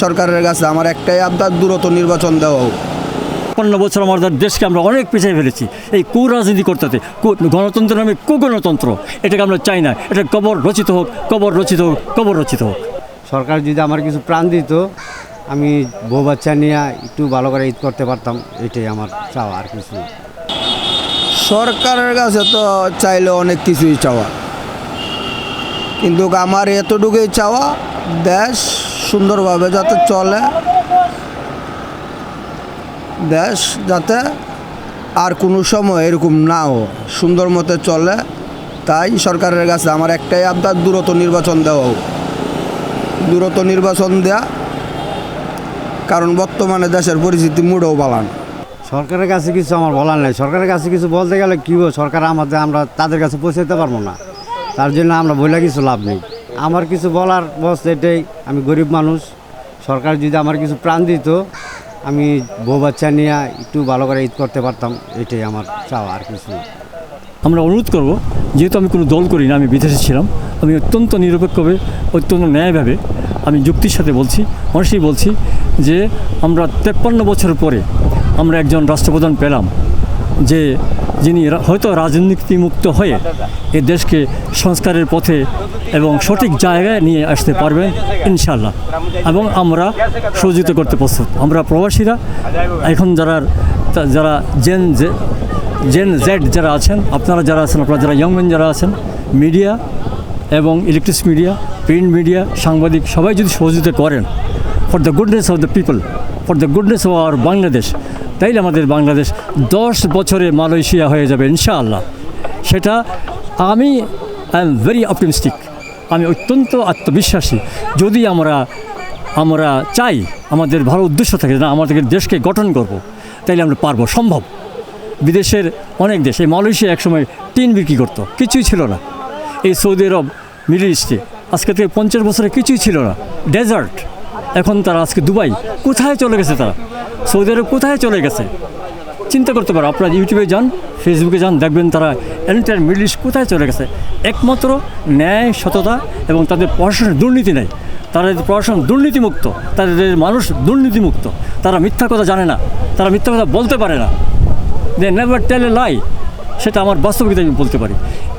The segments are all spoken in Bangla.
সরকারের কাছে আমার একটাই আবদার দ্রুত নির্বাচন দেওয়া হোক। পঞ্চান্ন বছর আমাদের দেশকে আমরা অনেক পিছিয়ে ফেলেছি। এই কু রাজনীতি করতে গণতন্ত্র নামে কুগণতন্ত্র এটাকে আমরা চাই না। এটা কবর রচিত হোক কবর রচিত হোক কবর রচিত হোক। সরকার যদি আমার কিছু প্রাণ দিত আমি বউ বাচ্চা নিয়ে একটু ভালো করে ঈদ করতে পারতাম এটাই আমার চাওয়া আর কিছু। সরকারের কাছে তো চাইলে অনেক কিছুই চাওয়া। কিন্তু আমার এতটুকুই চাওয়া দেশ সুন্দরভাবে যাতে চলে দেশ, যাতে আর কোনো সময় এরকম না হয় সুন্দর মতে চলে। তাই সরকারের কাছে আমার একটাই আবদার, দ্রুত নির্বাচন দেওয়া দ্রুত নির্বাচন দেয়া, কারণ বর্তমানে দেশের পরিস্থিতি মুড়েও বালান। সরকারের কাছে কিছু আমার বলার নেই। সরকারের কাছে কিছু বলতে গেলে কী সরকার আমাদের, আমরা তাদের কাছে পৌঁছাতে পারব না। তার জন্য আমরা বলে কিছু লাভ নেই। আমার কিছু বলার বস এটাই, আমি গরিব মানুষ, সরকার যদি আমার কিছু প্রাণ দিত, আমি বউ বাচ্চা নিয়ে একটু ভালো করে ঈদ করতে পারতাম, এটাই আমার চাওয়া, আর কিছু। আমরা অনুরোধ করব, যেহেতু আমি কোনো দল করি না, আমি বিদেশে ছিলাম, আমি অত্যন্ত নিরপেক্ষভাবে, অত্যন্ত ন্যায়ভাবে আমি যুক্তির সাথে বলছি অবশ্যই বলছি যে আমরা তেপ্পান্ন বছর পরে আমরা একজন রাষ্ট্রপ্রধান পেলাম, যে যিনি হয়তো রাজনীতিমুক্ত হয়ে এ দেশকে সংস্কারের পথে এবং সঠিক জায়গায় নিয়ে আসতে পারবেন ইনশাল্লাহ এবং আমরা সহযোগিতা করতে প্রস্তুত। আমরা প্রবাসীরা, এখন যারা যারা জেন জেন জেড যারা আছেন, আপনারা যারা আছেন, আপনারা যারা ইয়ংম্যান যারা আছেন মিডিয়া এবং ইলেকট্রিক মিডিয়া প্রিন্ট মিডিয়া সাংবাদিক, সবাই যদি সহযোগিতা করেন for the goodness of the people for the goodness of our Bangladesh তাইলে আমাদের বাংলাদেশ দশ বছরে মালয়েশিয়া হয়ে যাবে, ইনশাআল্লাহ। সেটা আমি আই এম ভেরি অপটিমিস্টিক আমি অত্যন্ত আত্মবিশ্বাসী। যদি আমরা আমরা চাই, আমাদের ভালো উদ্দেশ্য থাকে না আমাদের দেশকে গঠন করব, তাইলে আমরা পারব, সম্ভব। বিদেশের অনেক দেশ, এই মালয়েশিয়া একসময় টিন বিক্রি করতো, কিছুই ছিল না। এই সৌদি আরব, মিডল ইস্টে, আজকে থেকে পঞ্চাশ বছরে কিছুই ছিল না। ডেজার্ট, এখন তারা আজকে দুবাই, কোথায় চলে গেছে তারা? সৌদি আরব কোথায় চলে গেছে? চিন্তা করতে পারো, আপনারা ইউটিউবে যান, ফেসবুকে যান, দেখবেন তারা এন্টার মিডল ইস্ট কোথায় চলে গেছে। একমাত্র ন্যায়, সততা এবং তাদের পড়াশোনার দুর্নীতি নেই। তাদের পড়াশোনা দুর্নীতিমুক্ত, তাদের মানুষ দুর্নীতিমুক্ত, তারা মিথ্যা কথা জানে না, তারা মিথ্যা কথা বলতে পারে না। দে নেভার টেল এ লাই সেটা আমার বাস্তবিকতা আমি বলতে পারি।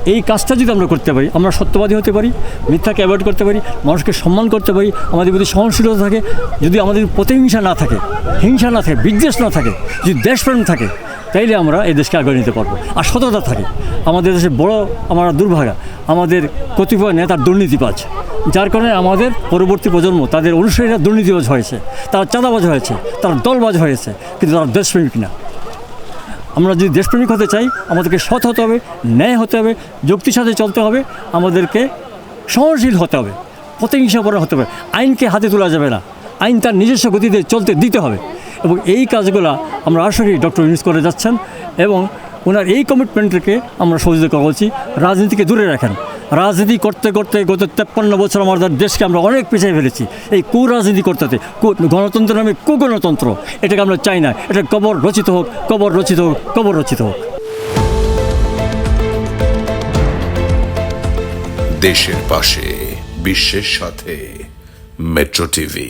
এই কাজটা যদি আমরা করতে পারি, আমরা সত্যবাদী হতে পারি, মিথ্যাকে অ্যাভয়েড করতে পারি, মানুষকে সম্মান করতে পারি, আমাদের প্রতি সহনশীলতা থাকে, যদি আমাদের প্রতিহিংসা না থাকে, হিংসা না থাকে, বিদ্বেষ না থাকে, যদি দেশপ্রেম থাকে, তাইলে আমরা এই দেশকে আগে নিতে পারব। আর সততা থাকে। আমাদের দেশে বড়, আমরা দুর্ভাগা। আমাদের কতিপয় নেতার দুর্নীতিবাজ। যার কারণে আমাদের পরবর্তী প্রজন্ম, তাদের অনুসারীরা দুর্নীতিবাজ হয়েছে। তারা চাঁদাবাজ হয়েছে। তারা দলবাজ হয়েছে। কিন্তু তারা দেশপ্রেমিক না। আমরা যদি দেশপ্রেমিক হতে চাই, আমাদেরকে সৎ হতে হবে, ন্যায় হতে হবে, যুক্তির সাথে চলতে হবে, আমাদেরকে সহনশীল হতে হবে প্রতিহিংসাপরা হতে হবে, আইনকে হাতে তোলা যাবে না, আইন তার নিজস্ব গতিতে চলতে দিতে হবে। এবং এই কাজগুলো আমরা আসলে ডক্টর ইউনিস করে যাচ্ছেন এবং ওনার এই কমিটমেন্টকে আমরা সহযোগিতা করছি, রাজনীতিকে দূরে রাখেন। রাজনীতি করতে করতে গত তেপ্পান্ন বছর আমাদের দেশকে আমরা অনেক পিছিয়ে ফেলেছি। এই কুরাজনীতি করতে গণতন্ত্র নামে কুগণতন্ত্র, এটাকে আমরা চাই না। এটা কবর রচিত হোক, কবর রচিত হোক, কবর রচিত হোক। দেশের পাশে, বিশ্বের সাথে, মেট্রো টিভি।